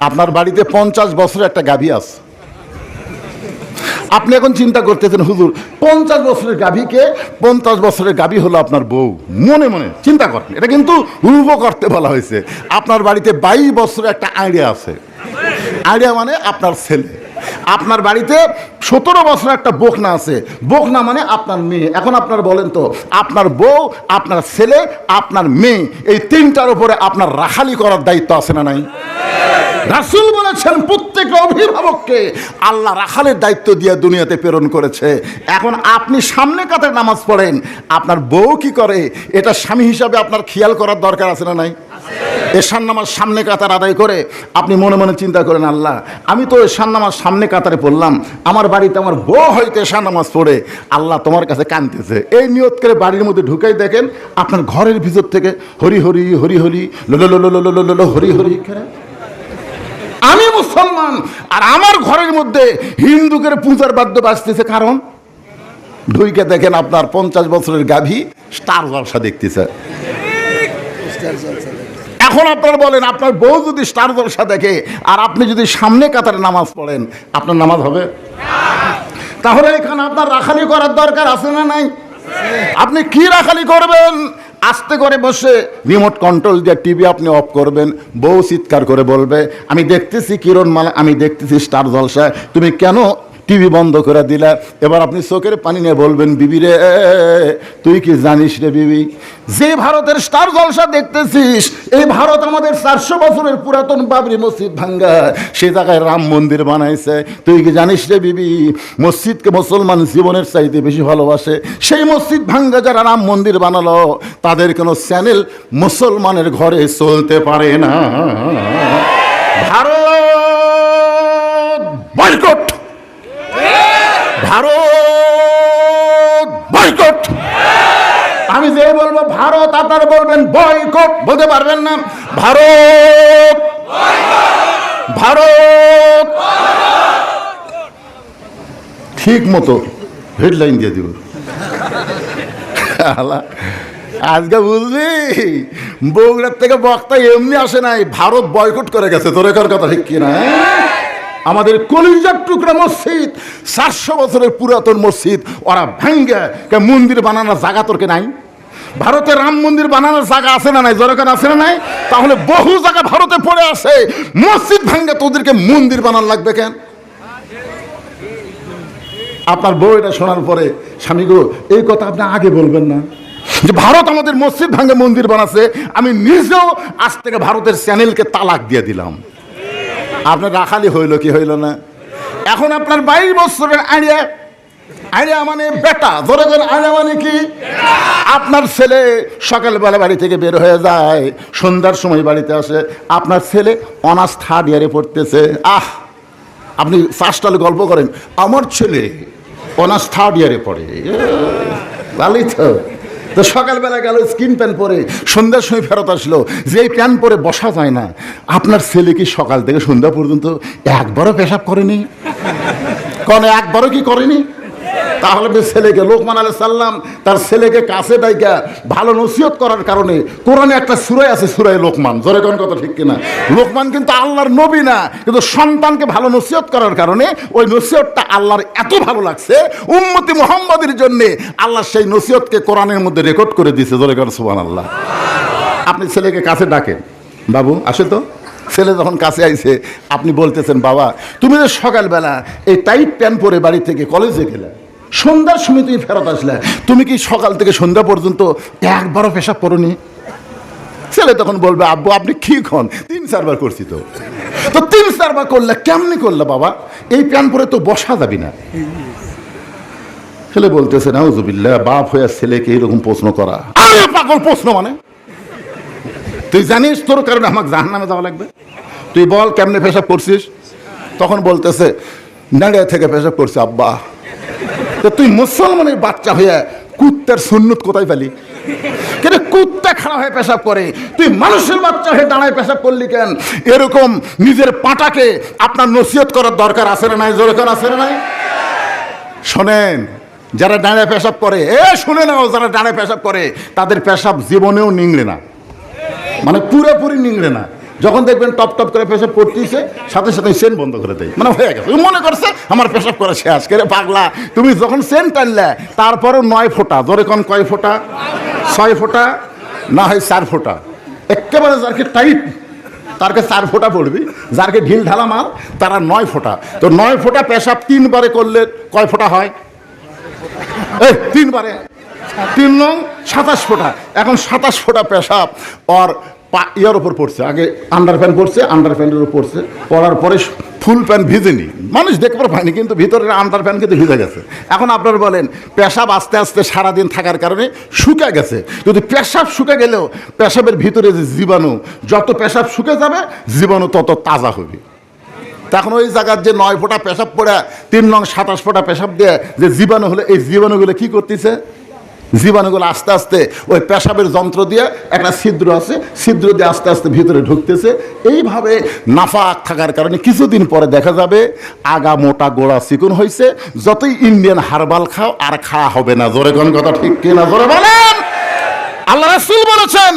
আপনার বাড়িতে পঞ্চাশ বছরের একটা গাভী আছে। আপনি এখন চিন্তা করতেছেন, হুজুর, পঞ্চাশ বছরের গাভীকে পঞ্চাশ বছরের গাভী হলো আপনার বউ। মনে মনে, চিন্তা করেন। এটা কিন্তু রূপ করতে বলা হয়েছে। আপনার বাড়িতে বাইশ বছরের একটা আইডিয়া আছে। আইডিয়া মানে আপনার ছেলে। আপনার বাড়িতে সতেরো বছর একটা বকনা আছে। বকনা মানে আপনার মেয়ে। এখন আপনার বলেন তো, আপনার বউ, আপনার ছেলে, আপনার মেয়ে, এই তিনটার উপরে আপনার রাখালি করার দায়িত্ব আছে না নাই? রাসুল বলেছেন, প্রত্যেক অভিভাবককে আল্লাহ রাখালের দায়িত্ব দিয়ে দুনিয়াতে প্রেরণ করেছে। এখন আপনি সামনে কাতার নামাজ পড়েন, আপনার বউ কি করে? এটা স্বামী হিসাবে আপনার খেয়াল করার দরকার আছে না নাই? এশান নামাজ সামনে কাতার আদায় করে আপনি মনে মনে চিন্তা করেন, আল্লাহ, আমি তো এশান নামাজ সামনে কাতারে পড়লাম, আমার বাড়িতে আমার বউ হয়তো এশান নামাজ পড়ে, আল্লাহ তোমার কাছে কানতেছে এই নিয়ত করে বাড়ির মধ্যে ঢুকাই দেখেন, আপনার ঘরের ভিতর থেকে হরি হরি হরি হরি, লো লো লো লো লো লো হরি হরি করে আমি মুসলমান, আর আমার ঘরের মধ্যে হিন্দুকের পূজার বাদ্য বাজতেছে কারণ? ঢুইকে দেখেন আপনার পঞ্চাশ বছরের গাভী, স্টার জলসা দেখতেছে। এখন আপনার বলেন, আপনার বউ যদি স্টার জলসা দেখে, আর আপনি যদি সামনে কাতারে নামাজ পড়েন, আপনার নামাজ হবে? তাহলে এখানে আপনার রাখালি করার দরকার আছে না নাই? আপনি কি রাখালি করবেন? আস্তে করে বসে রিমোট কন্ট্রোল দিয়ে টিভি আপনি অফ করবেন, বউ চিৎকার করে বলবে, আমি দেখতেছি কিরণ মালা, আমি দেখতেছি স্টার জলসায়, তুমি কেন টিভি বন্ধ করে দিলা। এবার আপনি চোখের পানি নিয়ে বলবেন, বিবি রে, তুই কি জানিস রে বিবি? যে ভারতের স্টার জলসা দেখতেছিস, এই ভারত আমাদের চারশো বছরের পুরাতন বাবরি মসজিদ ভাঙ্গা। সে জায়গায় রাম মন্দির বানাইছে। তুই কি জানিস রে বিবি? মসজিদকে মুসলমান জীবনের চাইতে বেশি ভালোবাসে। সেই মসজিদ ভাঙ্গা যারা রাম মন্দির বানালো, তাদের কোনো চ্যানেল মুসলমানের ঘরে চলতে পারে না। ভারত বয়কট! ভারত বয়কট। আমি যে বলব ভারত, আপনারা বলবেন বয়কট। বলতে পারবেন না। ভারত ভারত। ঠিক মতো হেডলাইন দিয়ে দিব। আজকে বুঝলি? বগুড়ার থেকে বক্তা এমনি আসে নাই। ভারত বয়কট করে গেছে। তোর কথা ঠিক কিনা হ্যাঁ? আমাদের কলিজার টুকরা মসজিদ, চারশো বছরের পুরাতন মসজিদ, ওরা ভেঙ্গে কে মন্দির বানানোর জায়গা তোরকে নাই? ভারতে রাম মন্দির বানানোর জায়গা আছে না নাই? জরকার আছে না নাই? তাহলে বহু জায়গা ভারতে পড়ে আছে। মসজিদ ভাঙ্গে তোদেরকে মন্দির বানানো লাগবে কেন? আপনার বউ এটা শোনার পরে, স্বামী গো, এই কথা আপনি আগে বলবেন না। যে ভারত আমাদের মসজিদ ভাঙ্গে মন্দির বানাচ্ছে, আমি নিজেও আজ থেকে ভারতের চ্যানেলকে তালাক দিয়ে দিলাম। আপনার রাখালি হইল কি হইল না? এখন আপনার বাইশ বছরের আইডিয়া আইডিয়া মানে বেটা, ধরে ধরে আইডিয়া মানে কি? আপনার ছেলে সকালবেলা বাড়ি থেকে বের হয়ে যায়, সন্ধ্যার সময় বাড়িতে আসে, আপনার ছেলে অনার্স থার্ড ইয়ারে পড়তেছে। আহ, আপনি ফার্স্টাল গল্প করেন, আমার ছেলে অনার্স থার্ড ইয়ারে পড়ে। ভালোই তো তো সকালবেলা গেল, স্কিন প্যান্ট পরে, সন্ধ্যার সময় ফেরত আসলো। যে এই প্যান্ট পরে বসা যায় না, আপনার ছেলে কি সকাল থেকে সন্ধ্যা পর্যন্ত একবারও পেশাব করেনি? কোন একবারও কি করেনি? তাহলে ছেলেকে লোকমান আলাই সাল্লাম তার ছেলেকে কাছে ডাইকা ভালো নসিহত করার কারণে কোরআনে একটা সুরাই আছে, সুরাই লোকমান। জোরে কোন কথা ঠিক কিনা? লোকমান কিন্তু আল্লাহর নবী না, কিন্তু সন্তানকে ভালো নসিহত করার কারণে ওই নসিহতটা আল্লাহর এত ভালো লাগছে, উম্মতি মোহাম্মদের জন্য আল্লাহ সেই নসিহতকে কোরআনের মধ্যে রেকর্ড করে দিয়েছে। জোরে কোন সুবান আল্লাহ আপনি ছেলেকে কাছে ডাকেন। বাবু আসে তো। ছেলে যখন কাছে আইছে, আপনি বলতেছেন, বাবা, তুমি যে সকালবেলা এই টাইট প্যান্ট পরে বাড়ি থেকে কলেজে গেলে সন্ধ্যার সময় তুমি ফেরত আসলে। তুমি কি সকাল থেকে সন্ধ্যা পর্যন্ত একবারও পেশাব করনি? ছেলে তখন বলবে, আব্বু, আপনি কি খন? তিন চারবার করছি তো। তো তিন চারবার করলে কেমনি করলে বাবা? এই প্যান্ট পরে তো বসা যাবি না। ছেলে বলতেছে, নাউজুবিল্লাহ, বাপ হয়ে ছেলেকে এরকম প্রশ্ন করা। আরে পাগল প্রশ্ন মানে? তুই জানিস তোর কারণে আমাকে জাহান নামে যাওয়া লাগবে? তুই বল, কেমনে পেশাব করছিস? তখন বলতেছে, নাড়িয়া থেকে পেশাব করছি, আব্বা। তো তুই মুসলমানের বাচ্চা হয়ে কুত্তার সুন্নত কোথায় পেলি? কিন্তু কুত্তা খাড়া হয়ে পেশাব করে? তুই মানুষের বাচ্চা হয়ে দাঁড়ায় পেশাব করলি কেন? এরকম নিজের পাটাকে আপনার নসিহত করার দরকার আছে না নাই? দরকার আছে না নাই? শোনেন, যারা ডাঁড়ে পেশাব করে, এ শুনে নাও, যারা ডাঁড়ে পেশাব করে, তাদের পেশাব জীবনেও নিংড়ে না। মানে পুরোপুরি নিংড়ে না। যখন দেখবেন টপ টপ করে পেশাব করতেছে, সাথে সাথে সেন বন্ধ করে দেয়। মানে হয়ে গেছে। মনে করছে, আমার পেশাব করা শেষ করে পাগলা। তুমি যখন সেন টানলে, তারপরও নয় ফোঁটা। ধরে কোন কয় ফোঁটা? ছয় ফোঁটা, না হয় চার ফোঁটা। একেবারে যারকে টাইট তারকে চার ফোঁটা পড়বি যারকে ঢিল ঢালা মাল, তারা নয় ফোঁটা। তো নয় ফোঁটা পেশাব তিনবারে করলে কয় ফোঁটা হয়? এই, তিনবারে। তিন নং সাতাশ ফোঁটা। এখন সাতাশ ফোঁটা পেশাব। ওর ইয়ার ওপর পড়ছে, আগে আন্ডার প্যান্ট পড়ছে আন্ডার প্যান্টের উপর পড়ছে, পড়ার পরে ফুল প্যান্ট ভিজেনি। মানুষ দেখতে পায়নি, কিন্তু ভিতরের আন্ডার প্যান্ট কিন্তু ভিজে গেছে। এখন আপনারা বলেন, পেশাব আস্তে আস্তে সারাদিন থাকার কারণে শুকে গেছে। যদি পেশাব শুকে গেলেও, পেশাবের ভিতরে যে জীবাণু, যত পেশাব শুকে যাবে, জীবাণু তত তাজা হবে। তখন ওই জায়গার যে নয় ফোঁটা পেশাব পড়ে, তিন নং সাতাশ ফোঁটা পেশাব দিয়ে যে জীবাণু হলে, এই জীবাণুগুলো কি করতেছে? জীবাণুগুলো আস্তে আস্তে ওই পেশাবের যন্ত্র দিয়ে একটা ছিদ্র আছে, ছিদ্র দিয়ে আস্তে আস্তে ভিতরে ঢুকতেছে। এইভাবে নাফাক থাকার কারণে কিছুদিন পরে দেখা যাবে আগা, মোটা, গোড়া চিকুন হয়েছে যতই ইন্ডিয়ান হারবাল খাও, আর খাওয়া হবে না। জোরে কোন কথা ঠিক কিনা? জোরে বলেন! আল্লাহ রাসূল বলেছেন,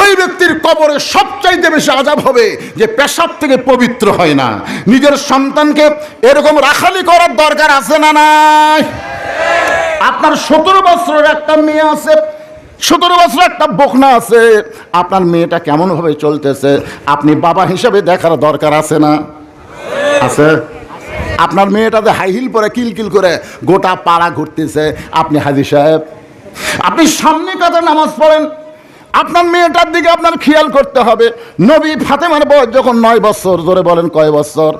ওই ব্যক্তির কবরে সবচাইতে বেশি আজাব হবে যে পেশাব থেকে পবিত্র হয় না। নিজের সন্তানকে এরকম রাখালি করার দরকার আছে না নাই? আপনার সতেরো বছরের একটা মেয়ে আছে, সতেরো বছর একটা বকনা আছে, আপনার মেয়েটা কেমন ভাবে চলতেছে, আপনি বাবা হিসাবে দেখার দরকার আছে না? আছে? আপনার মেয়েটা যে হাই হিল পরে কিলকিল করে গোটা পাড়া ঘুরতেছে। আপনি হাজি সাহেব আপনি সামনে কাতার নামাজ পড়েন আপনার মেয়েটার দিকে আপনার খেয়াল করতে হবে। নবী ফাতেমার বয়স যখন নয় বছর ধরে বলেন কয় বছর?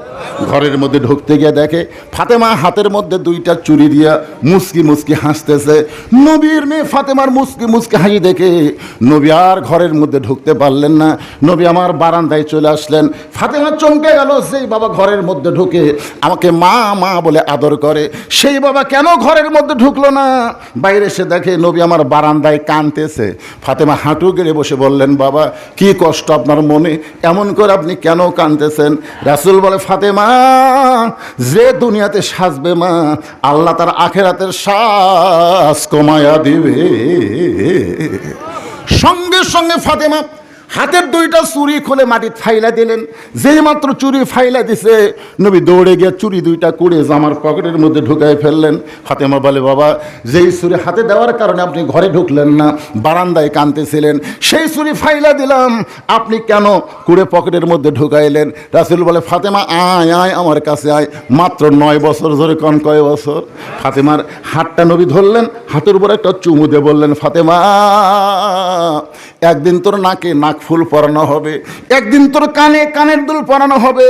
ঘরের মধ্যে ঢুকতে গিয়ে দেখে, ফাতেমা হাতের মধ্যে দুইটা চুরি দিয়া মুসকি মুসকি হাসতেছে। নবীর মেয়ে ফাতেমার মুসকি মুসকি হাসি দেখে, নবী আর ঘরের মধ্যে ঢুকতে পারলেন না। নবী আমার বারান্দায় চলে আসলেন। ফাতেমা চমকে গেল সেই বাবা ঘরের মধ্যে ঢুকে আমাকে মা মা বলে আদর করে, সেই বাবা কেন ঘরের মধ্যে ঢুকলো না? বাইরে এসে দেখে, নবী আমার বারান্দায় কানতেছে ফাতেমা হাঁটু গেড়ে বসে বললেন, বাবা, কি কষ্ট আপনার মনে? এমন করে আপনি কেন কাঁদতেছেন? রাসুল বলে ফাতে মা যে দুনিয়াতে সাজবে মা, আল্লাহ তার আখেরাতের শ্বাস কমায়া দিবে। সঙ্গে সঙ্গে ফাতেমা হাতের দুইটা চুরি খুলে মাটি ফাইলা দিলেন। যেই মাত্র চুরি ফাইলা দিছে, নবী দৌড়ে গিয়ে চুরি দুইটা কুড়ে জামার পকেটের মধ্যে ঢুকাই ফেললেন। ফাতেমা বলে, বাবা, যেই চুরি হাতে দেওয়ার কারণে আপনি ঘরে ঢুকলেন না, বারান্দায় কানতেছিলেন সেই চুরি ফাইলা দিলাম, আপনি কেন কুড়ে পকেটের মধ্যে ঢুকাইলেন? রাসুল বলে, ফাতেমা, আয় আয় আমার কাছে আয়, মাত্র নয় বছর ধরে কন কয় বছর? ফাতেমার হাতটা নবী ধরলেন, হাতের উপর একটা চুমু দিয়ে বললেন, ফাতেমা, একদিন তোর নাকে নাক ফুল পরানো হবে। একদিন তোর কানে কানের দুল পরানো হবে।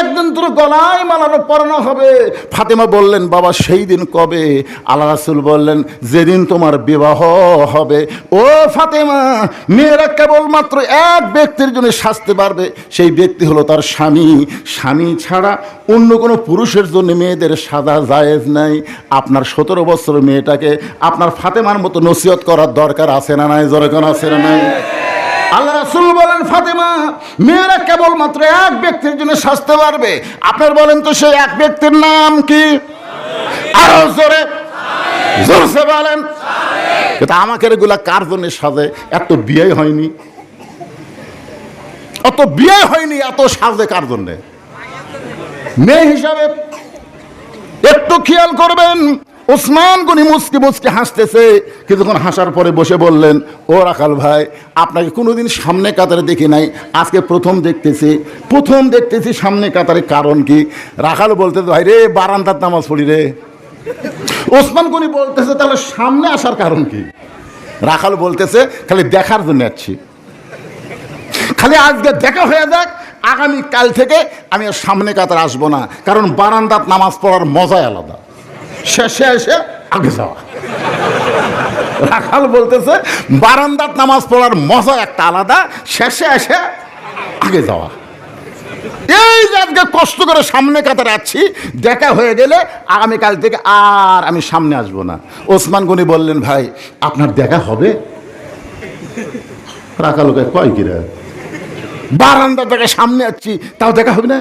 একদিন তোর গলায় মালানো পরানো হবে। ফাতেমা বললেন, বাবা, সেই দিন কবে? আল্লাহ রাসুল বললেন, যেদিন তোমার বিবাহ হবে। ও ফাতেমা, মেয়েরা কেবলমাত্র এক ব্যক্তির জন্য শাস্তি পারবে সেই ব্যক্তি হলো তার স্বামী। স্বামী ছাড়া অন্য কোনো পুরুষের জন্য মেয়েদের সাদা জায়েজ নাই। আপনার সতেরো বছর মেয়েটাকে আপনার ফাতেমার মতো নসিহত করার দরকার আছে না নাই? জরকার আছে না নাই? আল্লাহ রাসুল বলেন, ফাতেমা, মেয়েরা কেবলমাত্র এক ব্যক্তির জন্য সাজতে পারবে আপনার বলেন তো, সেই এক ব্যক্তির নাম কি? আরও জোরে। জোরসে বলেন। কিন্তু আমাকে এগুলা কার জন্য সাজে? এত বিয়ে হয়নি। অত বিয়ে হয়নি, এত সাজে কার জন্যে? মেয়ে হিসাবে একটু খেয়াল করবেন। ওসমান গনি মুসকে মুসকে হাসতেছে। কিছুক্ষণ হাসার পরে বসে বললেন, ও রাখাল ভাই, আপনাকে কোনোদিন সামনে কাতারে দেখি নাই। আজকে প্রথম দেখতেছি। প্রথম দেখতেছি সামনে কাতারে কারণ কি? রাখাল বলতে, ভাই রে, বারান্দার নামাজ পড়ি রে। ওসমান গনি বলতেছে, তাহলে সামনে আসার কারণ কি? রাখাল বলতেছে, খালি দেখার জন্য যাচ্ছি। খালি আজকে দেখা হয়ে যাক আগামী কাল থেকে আমি আর সামনে কাতার আসব না। কারণ বারান্দাত নামাজ পড়ার মজাই আলাদা। শেষে এসে আগে যাওয়া। রাখাল বলতেছে, বারান্দাত নামাজ পড়ার মজা একটা আলাদা, শেষে এসে আগে যাওয়া। এই যে আজকে কষ্ট করে সামনে কাতারে আছি, দেখা হয়ে গেলে আগামীকাল থেকে আর আমি সামনে আসব না। ওসমান গনি বললেন, ভাই, আপনার দেখা হবে? রাখা লোকে কয় কিরা বারান্দা থেকে সামনে আসছি তাও দেখা হবে না?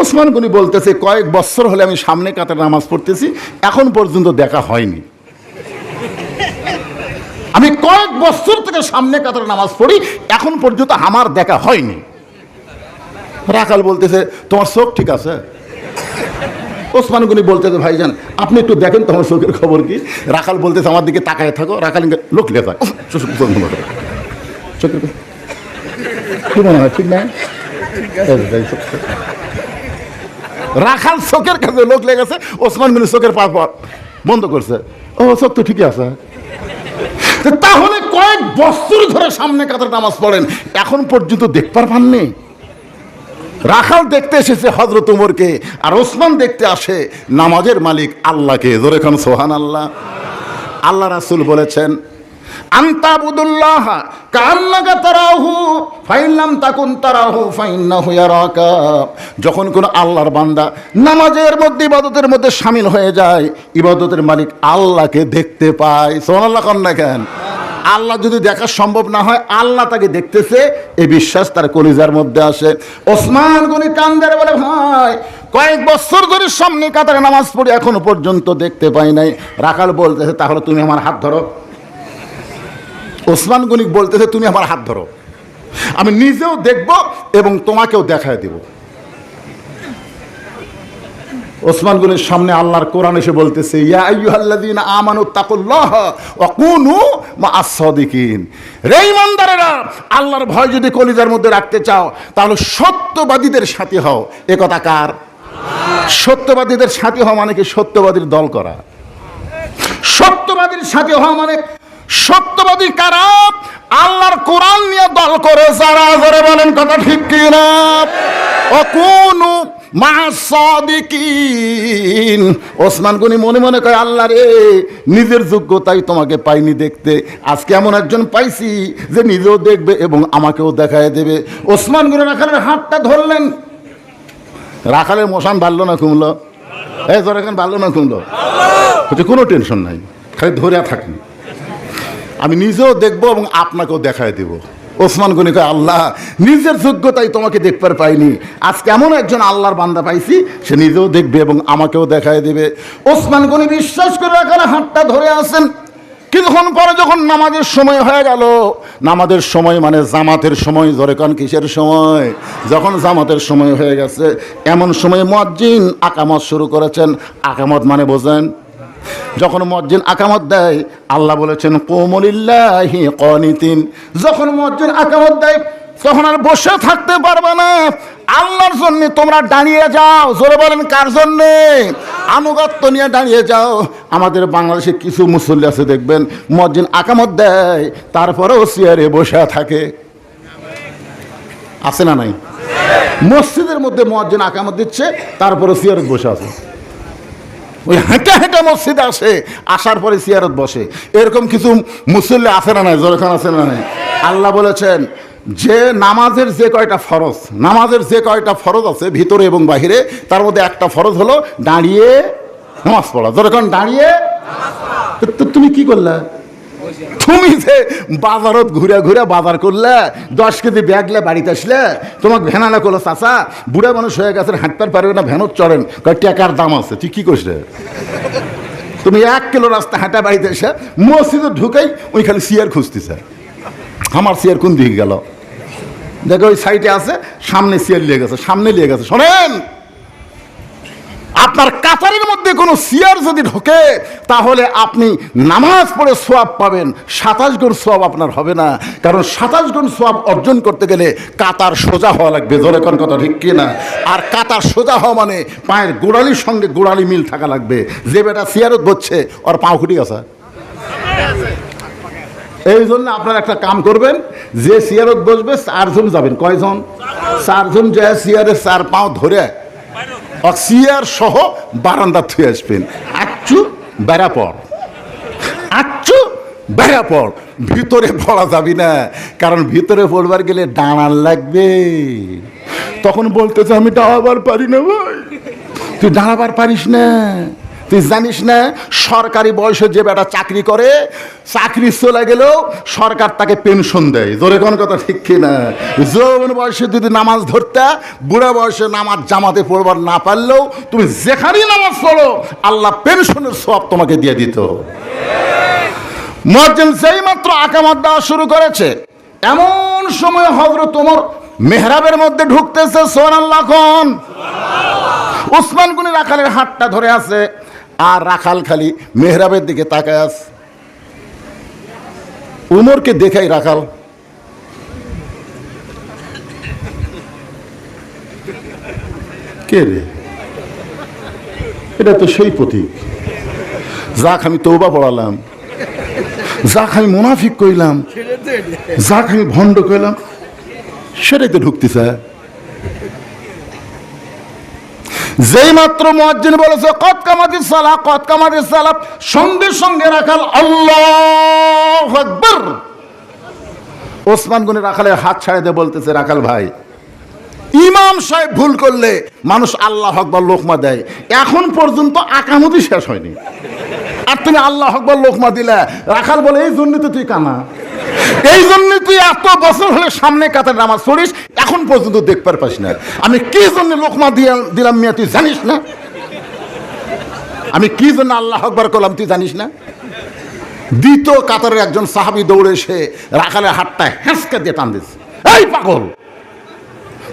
ওসমান গনি বলতেছে, কয়েক বছর হলে আমি সামনে কাতার নামাজ পড়তেছি, এখন পর্যন্ত দেখা হয়নি। আমি কয়েক বছর থেকে সামনে কাতার নামাজ পড়ি, এখন পর্যন্ত আমার দেখা হয়নি। রাখাল বলতেছে, তোমার চোখ ঠিক আছে? ওসমান গনি বলতেছে, ভাইজান, আপনি একটু দেখেন তোমার চোখের খবর কি? রাখাল বলতেছে, আমার দিকে তাকায় থাকো। রাখাল লোক লে থাক চোখের ঠিক না? রাখাল চোখের কাছে লোক লেগেছে, ওসমান গনি চোখের পা পা বন্ধ করছে। ও চোখ তো ঠিকই আছে। তাহলে কয়েক বছর ধরে সামনে কাতার নামাজ পড়েন, এখন পর্যন্ত দেখবার পাননি? রাখাল দেখতে এসেছে হজরত উমরকে, আর ওসমান দেখতে আসে নামাজের মালিক আল্লাহকে। ধরে এখন সোহান আল্লাহ আল্লাহ রাসুল বলেছেন আন্তাবুদুল্লাহ কান্নাকা তারাহু, ফাইনলাম তাকুন তারাহু যখন কোন আল্লাহর বান্দা নামাজের মধ্যে, ইবাদতের মধ্যে শামিল হয়ে যায়, ইবাদতের মালিক আল্লাহকে দেখতে পায়। সোহানাল্লাহ কন্যা কেন? আল্লাহ যদি দেখা সম্ভব না হয়, আল্লাহ তাকে দেখতেছে এই বিশ্বাস তার কলিজার মধ্যে আসে। ওসমান গনি কান্দারে বলে, ভাই, কয়েক বছর ধরে সামনে কাতারে নামাজ পড়ি এখনও পর্যন্ত দেখতে পাই নাই। রাখাল বলতেছে, তাহলে তুমি আমার হাত ধরো। ওসমান গনিক বলতেছে, তুমি আমার হাত ধরো। আমি নিজেও দেখব এবং তোমাকেও দেখায় দেব। ওসমান গনির সামনে আল্লাহর কোরআন এসে বলতেছে আইয়ুহাল্লাযীনা আমানু তাকুল্লাহ ওয়া কুনু মা'আস-সাদিকিন রে ঈমানদারেরা আল্লাহর ভয় যদি কলিজার মধ্যে রাখতে চাও, তাহলে সত্যবাদীদের সাথী হও। এ কথা কার? সত্যবাদীদের সাথী হওয়া মানে কি সত্যবাদীর দল করা? সত্যবাদীর সাথে হওয়া মানে সত্যবাদী কারা? আল্লাহর কোরআন নিয়ে দল করে যারা ধরে বলেন কথা ঠিক কিনা? ও কোন মাসাদিকিন। ওসমান গনি মনে মনে কয় আল্লাহ রে নিজের যোগ্যতাই তোমাকে পাইনি দেখতে। আজকে এমন একজন পাইছি যে নিজেও দেখবে এবং আমাকেও দেখায় দেবে। ওসমান গনি রাখালের হাতটা ধরলেন। রাখালের মশান বাড়লো না কমলো এই তোর এখন বাড়লো না কমলো হচ্ছে কোনো টেনশন নাই খালি ধরে থাকি আমি নিজেও দেখব এবং আপনাকেও দেখায় দেব। ওসমান গনি কয়, আল্লাহ, নিজের যোগ্যতাই তোমাকে দেখবার পাইনি। আজকে এমন একজন আল্লাহর বান্দা পাইছি, সে নিজেও দেখবে এবং আমাকেও দেখায় দেবে। ওসমান গনি বিশ্বাস করে রাখার হাতটা ধরে আসেন কিছুক্ষণ পরে যখন নামাজের সময় হয়ে গেল, নামাজের সময় মানে জামাতের সময় ধরে কান কিসের সময়? যখন জামাতের সময় হয়ে গেছে, এমন সময় মজ্জিন আকামত শুরু করেছেন। আকামত মানে বোঝেন যখন মজ্জিন আকামত দেয়, আল্লাহ বলেছেন কোমলিল্লাহি কনিতিন যখন মজ্জিন আকামত দেয়, তখন আর বসে থাকতে পারবে না। আল্লাহর জন্য তোমরা দাঁড়িয়ে যাও। জোরে বলেন, কার জন্যে? আনুগত্য নিয়ে দাঁড়িয়ে যাও। আমাদের বাংলাদেশে কিছু মুসল্লি আছে, দেখবেন মজ্জিন আকামত দেয়, তারপরেও চেয়ারে বসে থাকে। আছে না নাই? মসজিদের মধ্যে মজ্জিন আকামত দিচ্ছে তারপরে চেয়ারে বসে আছে। ওই হেঁটে হেঁটে মসজিদে আসে, আসার পরে সিয়ারত বসে। এরকম কিছু মুসল্লি আছে না নাই? জরখান আছে না নাই? আল্লাহ বলেছেন, যে নামাজের যে কয়টা ফরজ, নামাজের যে কয়টা ফরজ আছে ভিতরে এবং বাহিরে, তার মধ্যে একটা ফরজ হলো দাঁড়িয়ে নামাজ পড়া। যখন দাঁড়িয়ে তুমি কি করলা? তুমি যে বাজারত ঘুরে ঘুরে বাজার করলে, দশ কেজি ব্যাগলে বাড়িতে আসলে, তোমাকে ভ্যানালা করল চাচা, বুড়া মানুষ হয়ে গেছে, হাঁটতে পারবে না, ভ্যানত চড়েন। কয়, টাকার দাম আছে, তুই কি করছে তুমি এক কিলো রাস্তা হাঁটা বাড়িতে এসে, মসজিদে ঢুকেই ওই খালি চেয়ার খুঁজতেছে। আমার চেয়ার কোন দিকে গেল? দেখো, ওই সাইডে আছে, সামনে চেয়ার লিয়ে গেছে, সামনে লিয়ে গেছে, শোনেন! আপনার কাতারের মধ্যে কোনো সিয়ার যদি ঢোকে, তাহলে আপনি নামাজ পড়ে সোয়াব পাবেন। সাতাশ গুণ সোয়াব আপনার হবে না। কারণ সাতাশ গুণ সোয়াব অর্জন করতে গেলে কাতার সোজা হওয়া লাগবে। জোরে কোন কথা ঠিক কি না? আর কাতার সোজা হওয়া মানে পায়ের গোড়ালির সঙ্গে গোড়ালি মিল থাকা লাগবে। যে বেটা সিয়ারত বসছে, ওর পাও খুটি গেছে। এই জন্য আপনারা একটা কাম করবেন, যে সিয়ারত বসবে, চারজন যাবেন। কয়জন? চারজন যে সিয়ারের চার পাও ধরে অক্সিয়ার সহ বারান্দা থুয়ে আসবেন। আচ্ছু, বেড়া পর আচ্ছু, বেড়া পর ভিতরে পড়া যাবি না, কারণ ভিতরে পড়বার গেলে দাঁড়ান লাগবে। তখন বলতেছে, আমি দাঁড়াবার পারি না ভাই। তুই দাঁড়াবার পারিস না। তুই জানিস না, সরকারি বয়সে যে বেটা চাকরি করে, চাকরি চলে গেলেও সরকার তাকে পেনশন দেয়। জোরে কোন কথা ঠিক কিনা? যৌবন বয়সে যদি নামাজ ধরতে, বুড়া বয়সে নামাজ জামাতে পড়বার না পারলেও তুমি যেখানেই নামাজ পড়ো, আল্লাহ পেনশনের সব তোমাকে দিয়ে দিত। মুয়াজ্জিন সেই মাত্র আকামাত দেওয়া শুরু করেছে, এমন সময় হজরত তোমার মেহরাবের মধ্যে ঢুকতেছে সোনাল্লাহ খন উসমান গুনি রাখালের হাতটা ধরে আছে। আর রাখাল খালি মেহরাবের দিকে তাকায় আছে উমরকে দেখাই রাখাল। কে রে? এটা তো সেই প্রতীক। যাক আমি তৌবা পড়ালাম। যাক আমি মুনাফিক কইলাম। যাক আমি ভণ্ড কইলাম। সেটাই তো ঢুকতে চায় যেই মাত্র মুয়াজ্জিন বলেছে কত কামাতি সালা কত কামাতি সালা সঙ্গে সঙ্গে রাখাল আল্লাহ আকবার। ওসমান গনি রাখালের হাত ছাড়ে দিয়ে বলতেছে, রাখাল ভাই, ইমাম সাহেব ভুল করলে মানুষ আল্লাহ আকবার লোকমা দেয়। এখন পর্যন্ত আকামতি শেষ হয়নি। আর তুমি আল্লাহ আকবার লোকমা দিলে। রাখাল বলে, এই জন্য তো তুই কানা এই জন্য তুই এত বছর হলে সামনে কাতার নামাজ পড়িস এখন পর্যন্ত দেখবার পাস না। আমি কি জন্য লোকমা দিয়ে দিলাম মিয়া, তুই জানিস না? আমি কি জন্য আল্লাহ আকবার করলাম, তুই জানিস না? দ্বিতীয় কাতারের একজন সাহাবি দৌড়ে এসে রাখালের হাতটা হেঁচকে দিয়ে টান দিচ্ছে এই পাগল!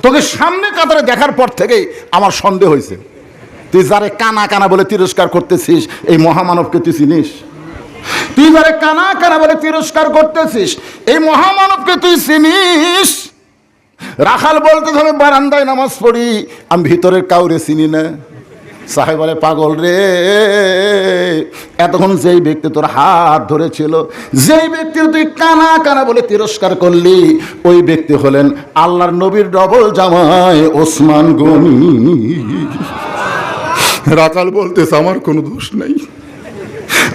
তোকে সামনে কাতারে দেখার পর থেকেই আমার সন্দেহ হয়েছে তুই যারে কানা কানা বলে তিরস্কার করতেছিস, এই মহামানবকে তুই চিনিস? তুই যারে কানা কানা বলে তিরস্কার করতেছিস, এই মহামানবকে তুই চিনিস? রাখাল বলতে আমি বারান্দায় নামাজ পড়ি। আমি ভিতরের কাউরে চিনি না। সাহেব বলে পাগল রে। এতক্ষণ যেই ব্যক্তি তোর হাত ধরেছিল, যেই ব্যক্তি তুই কানা কানা বলে তিরস্কার করলি, ওই ব্যক্তি হলেন আল্লাহর নবীর ডবল জামাই ওসমান গনি। রাকাল বলতেছে, আমার কোনো দোষ নাই।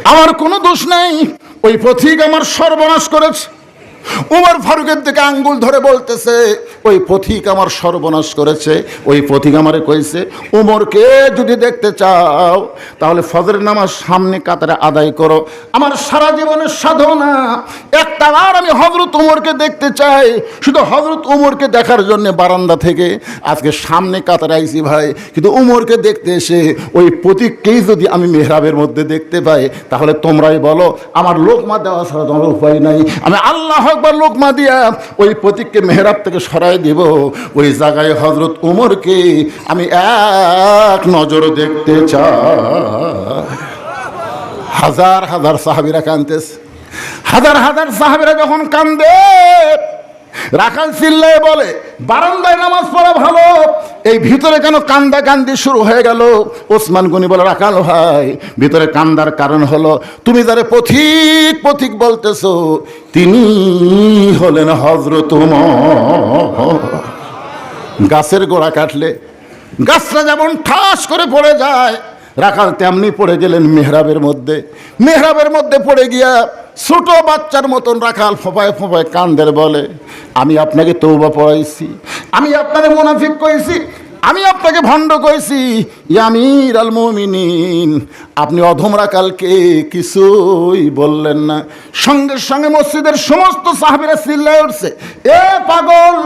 আমার কোনো দোষ নাই। ওই পথিক আমার সর্বনাশ করেছে। উমর ফারুকের দিকে আঙ্গুল ধরে বলতেছে, ওই পথিক আমার সর্বনাশ করেছে। ওই পথিক আমারে কইছে, উমরকে যদি দেখতে চাও, তাহলে ফজরের নামাজ সামনে কাতারে আদায় করো। আমার সারা জীবনের সাধনা, একটা বার আমি হজরত উমরকে দেখতে চাই। শুধু হজরত উমরকে দেখার জন্য বারান্দা থেকে আজকে সামনে কাতারে আইছি ভাই। কিন্তু উমরকে দেখতে এসে ওই প্রতীককেই যদি আমি মেহরাবের মধ্যে দেখতে পাই, তাহলে তোমরাই বলো, আমার লোকমা দেওয়া ছাড়া তোমার উপায় নাই। আমি আল্লাহ একবার লোকমা দিয়া ওই প্রতীককে মেহরাব থেকে সরাই দিব। ওই জায়গায় হজরত উমরকে আমি এক নজর দেখতে চাই। হাজার হাজার সাহাবিরা কানতেছে হাজার হাজার সাহাবিরা যখন কান্দে রাখাল চিল্লায় বলে, বারান্দায় নামাজ পড়া ভালো, এই ভিতরে কেন কান্দা কান্দি শুরু হয়ে গেল? ওসমান গনি বলে, রাখাল ভাই, ভিতরে কান্দার কারণ হলো, তুমি যারে পথিক পথিক বলতেছো, তিনি হলেন হজরত গাছের গোড়া কাটলে, গাছটা যেমন ঠাস করে পড়ে যায়, রাখাল তেমনি পড়ে গেলেন মেহরাবের মধ্যে। মেহরাবের মধ্যে পড়ে গিয়া ছোট বাচ্চার মতন রাখাল ফোপায় ফোপায় কান্দের বলে, আমি আপনাকে তৌবা পড়াইছি, আমি আপনাকে মুনাফিক কইছি, আমি আপনাকে ভণ্ড কইছি ইয়ামির আল মুমিনিন, আপনি অধমরা কালকে কিছুই বললেন না। সঙ্গে সঙ্গে মসজিদের সমস্ত সাহাবিরা চিল্লায় উঠছে, এ পাগল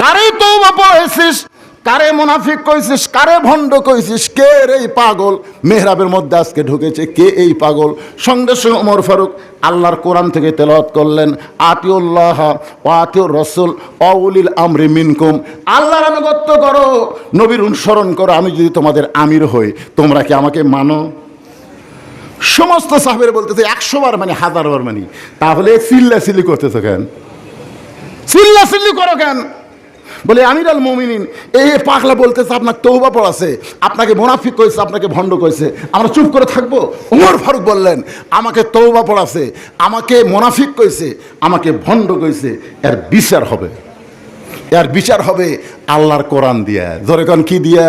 কারে তৌবা পড়াইছিস? কারে মুনাফিক কইছিস, কারে ভণ্ড কইছিস, কে এই পাগল? মেহরাবের মধ্যে আজকে ঢুকেছে কে এই পাগল? সঙ্গে সঙ্গে ওমর ফারুক আল্লাহর কোরআন থেকে তেলাওয়াত করলেন, আতিউল্লাহ আতিউর রসুল অউলিল আমরি মিনকুম। আল্লাহর আনুগত্য করো, নবীর অনুসরণ করো, আমি যদি তোমাদের আমির হই, তোমরা কি আমাকে মানো? সমস্ত সাহেবের বলতেছে, একশো বার মানে হাজার বার মানে। তাহলে চিল্লা চিল্লি করতেছো কেন? চিল্লা চিল্লি করো কেন? বলে আমির আল মমিনিন, এই পাগলা বলতেছে আপনার তৌবা পড়াছে, আপনাকে মোনাফিক কইছে, আপনাকে ভণ্ড কইছে, আমরা চুপ করে থাকব? উমর ফারুক বললেন, আমাকে তৌবা পড়াছে, আমাকে মোনাফিক কইছে, আমাকে ভণ্ড কইছে, এর বিচার হবে। এর বিচার হবে আল্লাহর কোরআন দিয়া। ধরে কন, কি দিয়া?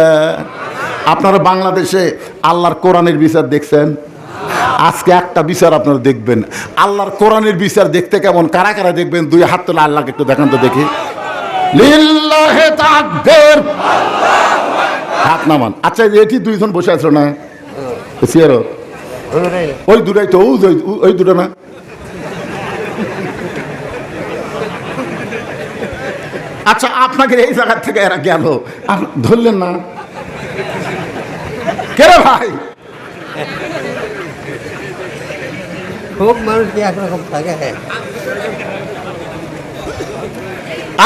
আপনারা বাংলাদেশে আল্লাহর কোরআনের বিচার দেখছেন? আজকে একটা বিচার আপনারা দেখবেন। আল্লাহর কোরআনের বিচার দেখতে কেমন? কারা কারা দেখবেন? দুই হাত তোলা আল্লাহকে একটু দেখান তো দেখি। লিল্লাহে তাকবীর হাত নামান। আচ্ছা এটি দুইজন বসে আছো না? চেয়ারও ওই দুটাই তো, ওই দুটো না? আচ্ছা আপনাকে এই জায়গা থেকে এরা গেল। ধরলেন না? কে রে ভাই? সব মানুষ একরকম থাকে।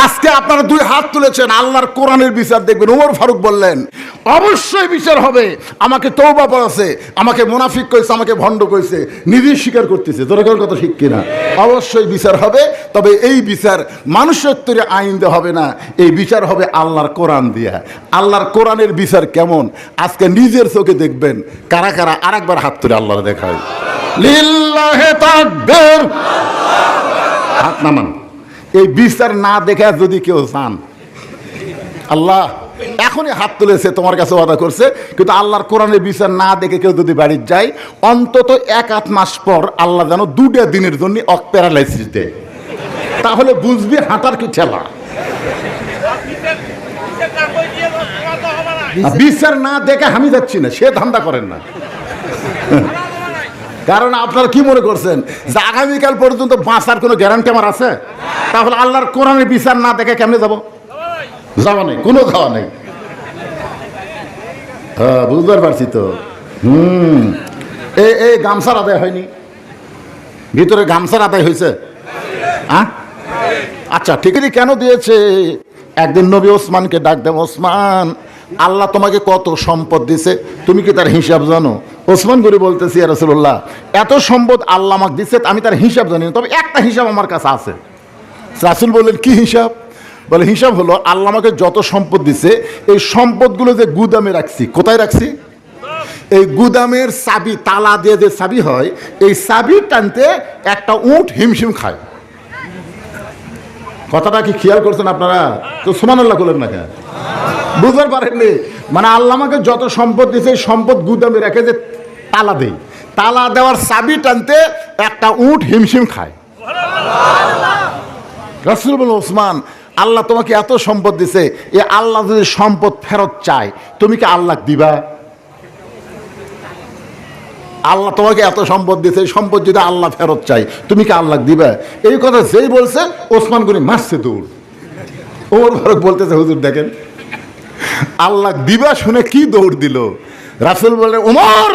আজকে আপনারা দুই হাত তুলেছেন, আল্লাহর কোরআনের বিচার দেখবেন। উমর ফারুক বললেন, অবশ্যই বিচার হবে। আমাকে তৌবা পড়াছে আমাকে মুনাফিক কইছে আমাকে ভণ্ড কইছে নিজেই স্বীকার করতেছে। তোর কথা ঠিক কিনা? অবশ্যই বিচার হবে, তবে এই বিচার মানুষের আইন দিয়ে হবে না। এই বিচার হবে আল্লাহর কোরআন দিয়া। আল্লাহর কোরআনের বিচার কেমন? আজকে নিজের চোখে দেখবেন, কারা কারা আরেকবার হাত তুলে আল্লাহর দেখায়। লিল্লাহে তাকবীর। হাত নামান। এই বিচার না দেখে যদি কেউ চান আল্লাহ এখনই হাত তুলেছে তোমার কাছে ওয়াদা করছে। কিন্তু আল্লাহর কোরআনের বিচার না দেখে কেউ যদি বাড়ির যায় অন্তত এক আধ মাস পর আল্লাহ যেন দুটা দিনের জন্য অক প্যারালাইসিস দেয়। তাহলে বুঝবি হাঁটার কি ঠেলা। বিচার না দেখে আমি যাচ্ছি না সে ধান্দা করেন না। কারণ আপনারা কি মনে করছেন? যে আগামীকাল পর্যন্ত বাঁচার কোনো গ্যারান্টি আমার আছে? তাহলে আল্লাহর কোরআনের বিচার না দেখে কেমনে যাব? যাওয়া নেই, কোনো যাওয়া নেই। হ্যাঁ বুঝতে পারছি তো। হুম। এই এই গামছার আদায় হয়নি। ভিতরে গামছার আদায় হয়েছে? হ্যাঁ আচ্ছা ঠিক আছে কেন দিয়েছে? একদিন নবী ওসমানকে ডাক দেব ওসমান আল্লাহ তোমাকে কত সম্পদ দিছে? তুমি কি তার হিসাব জানো? ওসমান গরি বলতেছি রসুল্লাহ এত সম্পদ আল্লাহ আমাকে দিচ্ছে আমি তার হিসাব জানি তবে একটা হিসাব আমার কাছে আছে। রাসুল বললেন, কি হিসাব? বলে, হিসাব হলো আল্লাহ আমাকে যত সম্পদ দিছে, এই সম্পদগুলো যে গুদামে রাখছি, কোথায় রাখছি? এই গুদামের চাবি, তালা দিয়ে যে চাবি হয়, এই চাবি টানতে একটা উঁট হিমশিম খায়। কথাটা কি খেয়াল করছেন আপনারা? তো সুমান আল্লাহ করলেন না কেন? বুঝতে পারেননি। মানে আল্লাহ আমাকে যত সম্পদ দিয়েছে, এই সম্পদ গুদামে রেখে যে তালা দেই। তালা দেওয়ার চাবি টানতে একটা উঁট হিমশিম খায়। রাসুল ওসমান, আল্লাহ তোমাকে এত সম্পদ দিছে এ আল্লাহ যদি সম্পদ ফেরত চায়, তুমি কি আল্লাহ দিবা? আল্লাহ তোমাকে এত সম্পদ দিয়েছে সম্পদ যদি আল্লাহ ফেরত চাই তুমি কি আল্লাহ দিবে? এই কথা যেই বলছে, ওসমান গনি মারছে দৌড়। ওমর ফারুক বলতেছে, হুজুর, দেখেন আল্লাহ দিবা শুনে কি দৌড় দিল? রাসুল বলে ওমর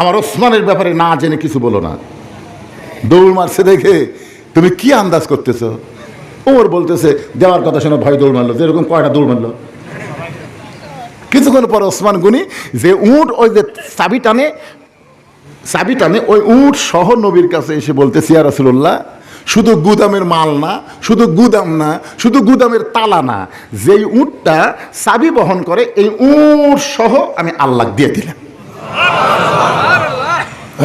আমার ওসমানের ব্যাপারে না জেনে কিছু বলো না। দৌড় মারছে দেখে, তুমি কি আন্দাজ করতেছো? ওমর বলতেছে, দেওয়ার কথা শুনে ভয় দৌড় মারলো, যেরকম কয়টা দৌড় মারলো। কিছুক্ষণ পর ওসমান গুনি যে উঁট, ওই যে চাবি টানে চাবি টানে ওই উঁট সহ নবীর কাছে এসে বলতে সিয়া রাসুল্লাহ শুধু গুদামের মাল না, শুধু গুদাম না, শুধু গুদামের তালা না, যেই উঁটটা চাবি বহন করে, এই উঁট সহ আমি আল্লাহ দিয়ে দিলাম।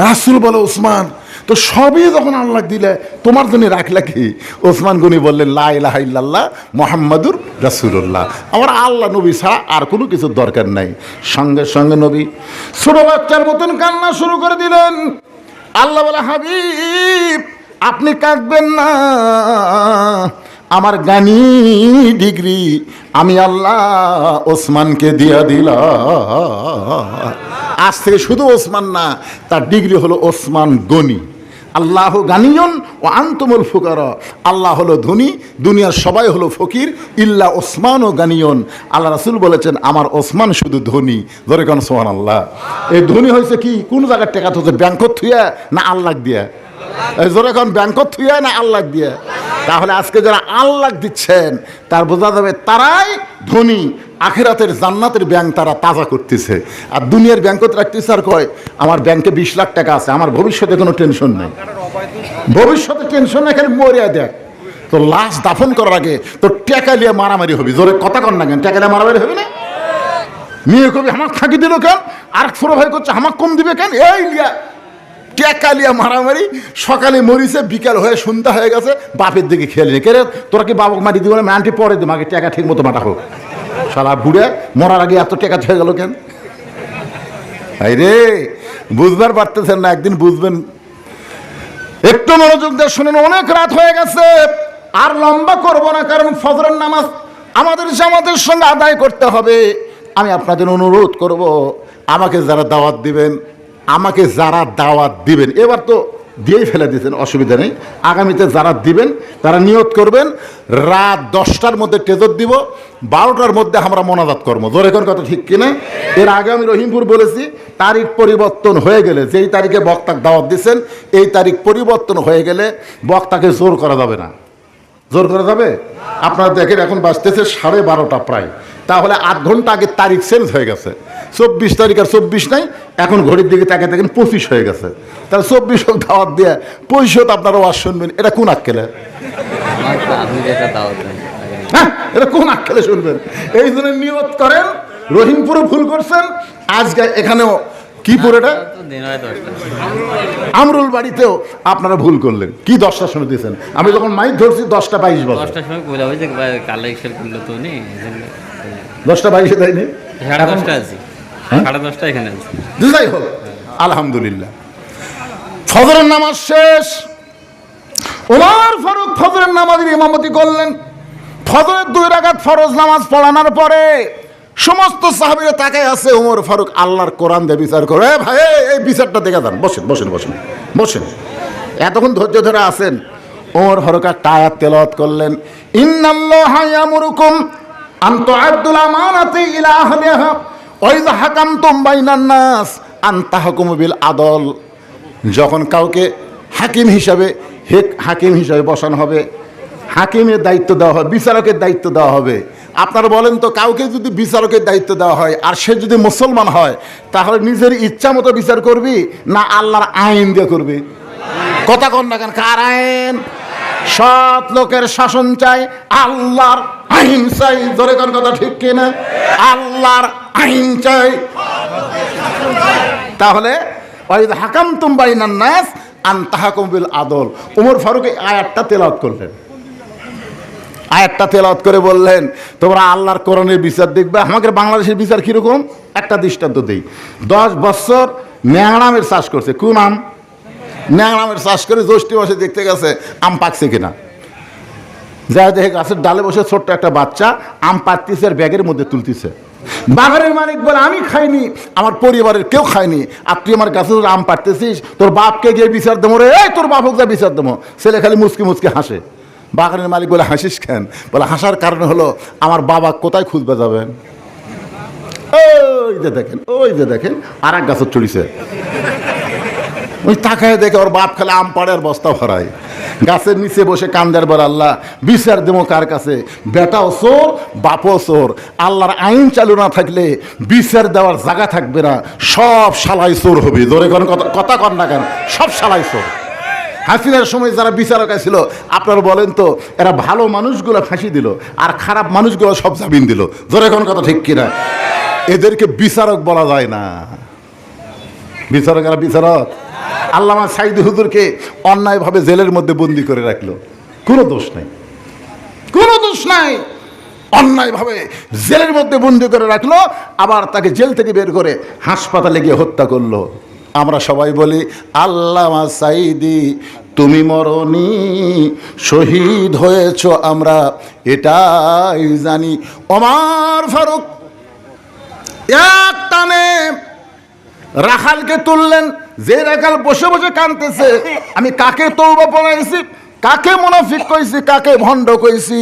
রাসুল বলে, ওসমান, তো সবই যখন আল্লাহ দিলে, তোমার জন্য রাখলা কি? ওসমান গনি বললেন লাহ ইল্লাল্লাহ মোহাম্মদুর রাসুল্লাহ আমার আল্লাহ নবী ছাড়া আর কোনো কিছু দরকার নাই। সঙ্গে সঙ্গে নবী ছোট বাচ্চার মতন কান্না শুরু করে দিলেন। আল্লাহ বলে, হাবিব আপনি কাঁদবেন না। আমার গানি ডিগ্রি আমি আল্লাহ ওসমানকে দিয়া দিলাম। আজ থেকে শুধু ওসমান না, তার ডিগ্রি হলো ওসমান গনি। আল্লাহ গানিয়ন ও আন্তমুল ফুকার। আল্লাহ হলো ধনী, দুনিয়ার সবাই হলো ফকির, ইল্লা ওসমান ও গানিয়ন। আল্লাহ রাসুল বলেছেন, আমার ওসমান শুধু ধনী। ধরে কেন সোহান আল্লাহ এই ধনী হয়েছে কি? কোন জায়গার টেকা হচ্ছে ব্যাংকত থুয়া না আল্লাহ দিয়া? জোরে এখন ব্যাংকত থুয়া না আল্লাহ দিয়া? তাহলে আজকে যারা আল্লাহ দিচ্ছেন, তার বোঝা যাবে তারাই ধনী। আখেরাতের জান্নাতের ব্যাংক তারা তাজা করতেছে। আর দুনিয়ার ব্যাংকত রাখতেছে আর কয়, আমার ব্যাংকে বিশ লাখ টাকা আছে, আমার ভবিষ্যতে কোনো টেনশন নেই। ভবিষ্যতে টেনশন এখানে মরিয়া দেখ। তো লাশ দাফন করার আগে তো টেকা লিয়ে মারামারি হবে। জোরে কথা কর না কেন টেকা লিয়ে মারামারি হবে না? মেয়ে কবি আমার থাকি দিল কেন? আর ছোট ভাই করছে আমার কম দিবে কেন? এই লিয়া টেকালিয়া মারামারি, সকালে মরিছে, বিকাল হয়ে সন্ধ্যা হয়ে গেছে, বাপের দিকে খেলে কে রে, তোরা কি বাবক মাটি দিব না আন্টি পরে দিব, আগে টেকা ঠিক মতো মাটা হোক। সারা বুড়ে, মরার আগে এত টেকা হয়ে গেল কেন? রে, বুঝবার পারতেছেন না, একদিন বুঝবেন। একটু মনোযোগ দিয়ে শুনেন, অনেক রাত হয়ে গেছে। আর লম্বা করব না, কারণ ফজরের নামাজ আমাদের জামাতের সঙ্গে আদায় করতে হবে। আমি আপনাদের অনুরোধ করব, আমাকে যারা দাওয়াত দিবেন আমাকে যারা দাওয়াত দিবেন, এবার তো দিয়েই ফেলে দিয়েছেন, অসুবিধা নেই। আগামীতে যারা দিবেন, তারা নিয়ত করবেন। রাত দশটার মধ্যে টেজর দিব, বারোটার মধ্যে আমরা মোনাজাত করব। জোরে কোন কথা ঠিক কিনা? এর আগে আমি রহিমপুর বলেছি, তারিখ পরিবর্তন হয়ে গেলে, যেই তারিখে বক্তাকে দাওয়াত দিচ্ছেন, এই তারিখ পরিবর্তন হয়ে গেলে বক্তাকে জোর করা যাবে না। জোর করা যাবে? আপনারা দেখেন, এখন বাজতেছে সাড়ে বারোটা প্রায়। তাহলে আধ ঘণ্টা আগে তারিখ চেঞ্জ হয়ে গেছে। চব্বিশ তারিখ আর চব্বিশ নাই এখন ঘড়ির দিকে তাকে দেখেন পঁচিশ হয়ে গেছে। তাহলে চব্বিশ হোক দাওয়াত দিয়ে পঁচিশ হোক আপনারা ওয়াজ শুনবেন এটা কোন আক্কেলে? হ্যাঁ এটা কোন আক্কেলে শুনবেন? এই জন্য নিয়ত করেন রহিমপুরে ভুল করছেন আজকে এখানেও কি পুরোটা দশটা। আমরুল বাড়িতেও আপনারা ভুল করলেন কি দশটার সময় দিয়েছেন? আমি যখন মাইক ধরছি দশটা বাইশ বছর নেই দশটা বাইশে দেয়নি? সাড়ে দশটা আছি। হ্যাঁ? সাড়ে দশটা এখানে যাই হোক আলহামদুলিল্লাহ। ফজরের নামাজ শেষ। ওমর ফারুক ফজরের নামাজের ইমামতি করলেন। ফজরের দুই রাকাত ফরজ নামাজ পড়ানোর পরে সমস্ত সাহাবিরা তাকায় আছে ওমর ফারুক আল্লাহর কোরআন দিয়ে বিচার করে। ভাই এই- এই বিচারটা দেখে যান। বসেন বসেন বসেন বসেন। এতক্ষণ ধৈর্য ধরে আছেন। ওমর ফারুক একটা আয়াত তেলাওয়াত করলেন ইন্নাল্লাহা ইয়ামুরুকুম আন তুআদ্দুল আমানাতি ইলা আহলিহা। বাইনান নাস আন তাহকুমু বিল আদল। যখন কাউকে হাকিম হিসাবে হেক হাকিম হিসাবে বসানো হবে, হাকিমের দায়িত্ব দেওয়া হবে, বিচারকের দায়িত্ব দেওয়া হবে। আপনারা বলেন তো, কাউকে যদি বিচারকের দায়িত্ব দেওয়া হয় আর সে যদি মুসলমান হয়, তাহলে নিজের ইচ্ছা মতো বিচার করবি না আল্লাহর আইন দিয়ে করবি? কথা কন না কেন, কার আইন? সৎ লোকের শাসন চাই আল্লাহর আইন চাই। ধরে কোন কথা ঠিক কিনা? আল্লাহর আইন চাই। তাহলে হাকাম তুমবাই নাস আন তাহাকুম বিল আদল। উমর ফারুক আয়াতটা তেলাওয়াত করলেন। আয়াতটা তেলাওয়াত করে বললেন, তোমরা আল্লাহর করণের বিচার দেখবে। আমাদের বাংলাদেশের বিচার কীরকম? একটা দৃষ্টান্ত দেই। দশ বছর ন্যাংরামের চাষ করছে। কোন আম? ন্যাংরামের চাষ করে জ্যৈষ্ঠী মাসে দেখতে গেছে, আম পাকছে কিনা। যা দেখে গাছের ডালে বসে ছোট্ট একটা বাচ্চা আম পাততেছে আর ব্যাগের মধ্যে তুলতেছে। বাগানের মালিক বলে, আমি খাইনি, আমার পরিবারের কেউ খায়নি। আর তুই আমার গাছে আম পারতেছিস তোর বাপকে গিয়ে বিচার দেবো রে, এই তোর বাপক যা বিচার দেবো। ছেলে খালি মুচকি মুচকি হাসে। বাগানের মালিক বলে, হাসিস কেন? বলে, হাসার কারণ হলো, আমার বাবা কোথায় খুঁজবে যাবেন? ওই যে দেখেন, ওই যে দেখেন আর এক গাছের চড়িছে ওই তাকায় দেখে ওর বাপ খেলে আম পাড়ে আর বস্তা ভরায়। গাছের নিচে বসে কান্দার বর আল্লাহ বিচার দেবো কার কাছে? বেটাও চোর, বাপও চোর। আল্লাহর আইন চালু না থাকলে বিচার দেওয়ার জায়গা থাকবে না। সব শালাই চোর হবে। ধরে কোন কথা কথা কন না কেন? সব শালাই চোর। হাসিনার সময় যারা বিচারক ছিল আপনারা বলেন তো, এরা ভালো মানুষগুলো ফাঁসি দিল, আর খারাপ মানুষগুলো সব জামিন দিল। ধরে কোন কথা ঠিক কিনা? এদেরকে বিচারক বলা যায় না। বিচারক আর বিচারক? আল্লামা সাইদ হুজুরকে অন্যায়ভাবে জেলের মধ্যে বন্দি করে রাখল। কোনো দোষ নাই। কোনো দোষ নাই। অন্যায়ভাবে জেলের মধ্যে বন্দি করে রাখল, আবার তাকে জেল থেকে বের করে হাসপাতালে গিয়ে হত্যা করল। আমরা সবাই বলি, আল্লামা সাইদি, তুমি মরনি, শহীদ হয়েছ আমরা, এটাই জানি। অমার ফারুক, এক টানে রাখালকে তুললেন যে রাখাল বসে বসে কানতেছে, আমি কাকে তৌবা পড়াইছি কাকে মুনাফিক কইছি, কাকে ভণ্ড কইছি,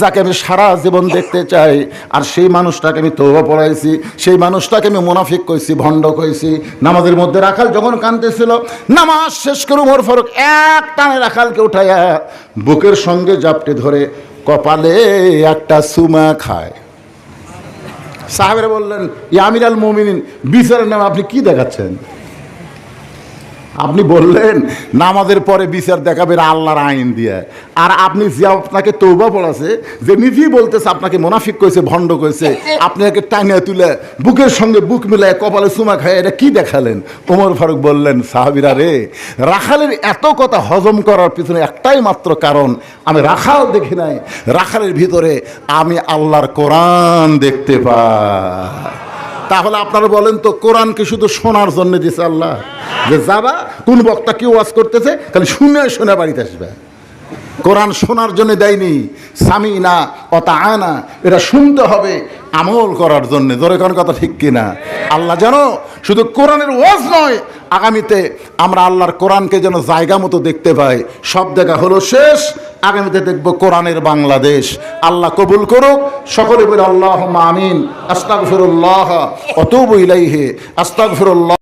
যাকে আমি সারা জীবন দেখতে চাই, আর সেই মানুষটাকে আমি তৌবা পড়াইছি সেই মানুষটাকে আমি মুনাফিক কইছি, ভণ্ড কইছি। নামাজের মধ্যে রাখাল যখন কানতেছিল, নামাজ শেষ করে উমর ফারুক এক টানে রাখালকে উঠাইয়া বুকের সঙ্গে জাপটে ধরে কপালে একটা সুমা খায়। সাহেবেরা বললেন ইয়ামির আল বিচারের নামে আপনি কি দেখাচ্ছেন? আপনি বললেন, নামাজের পরে বিচার দেখাবেন আল্লাহর আইন দিয়ে। আর আপনি যে আপনাকে তৌবা পড়াছে যে নিজেই বলতেছে, আপনাকে মোনাফিক করেছে ভণ্ড করেছে আপনাকে টাঙিয়ে তুলে বুকের সঙ্গে বুক মিলায় কপালে চুমা খায়, এটা কি দেখালেন? ওমর ফারুক বললেন, সাহাবিরা রে, রাখালের এত কথা হজম করার পিছনে একটাই মাত্র কারণ, আমি রাখাল দেখি নাই। রাখালের ভিতরে আমি আল্লাহর কোরআন দেখতে পাই। তাহলে আপনারা বলেন তো কোরআনকে শুধু শোনার জন্য দিছে আল্লাহ? যে যাবা, কোন বক্তা কেউ ওয়াজ করতেছে, খালি শুনে শুনে বাড়িতে আসবে। কোরআন শোনার জন্য দেয়নি। স্বামী না অতা আনা এটা শুনতে হবে আমল করার জন্য। কোন কথা ঠিক কিনা? আল্লাহ জানো শুধু কোরআনের ওয়াজ নয়, আগামীতে আমরা আল্লাহর কোরআনকে যেন জায়গা মতো দেখতে পাই। সব দেখা হলো শেষ, আগামীতে দেখব কোরআনের বাংলাদেশ। আল্লাহ কবুল করুক। সকলে বলে আল্লাহ আমিন। আস্তাগফিরুল্লাহ অতুবু ইলাইহি। আস্তাগফিরুল্লাহ।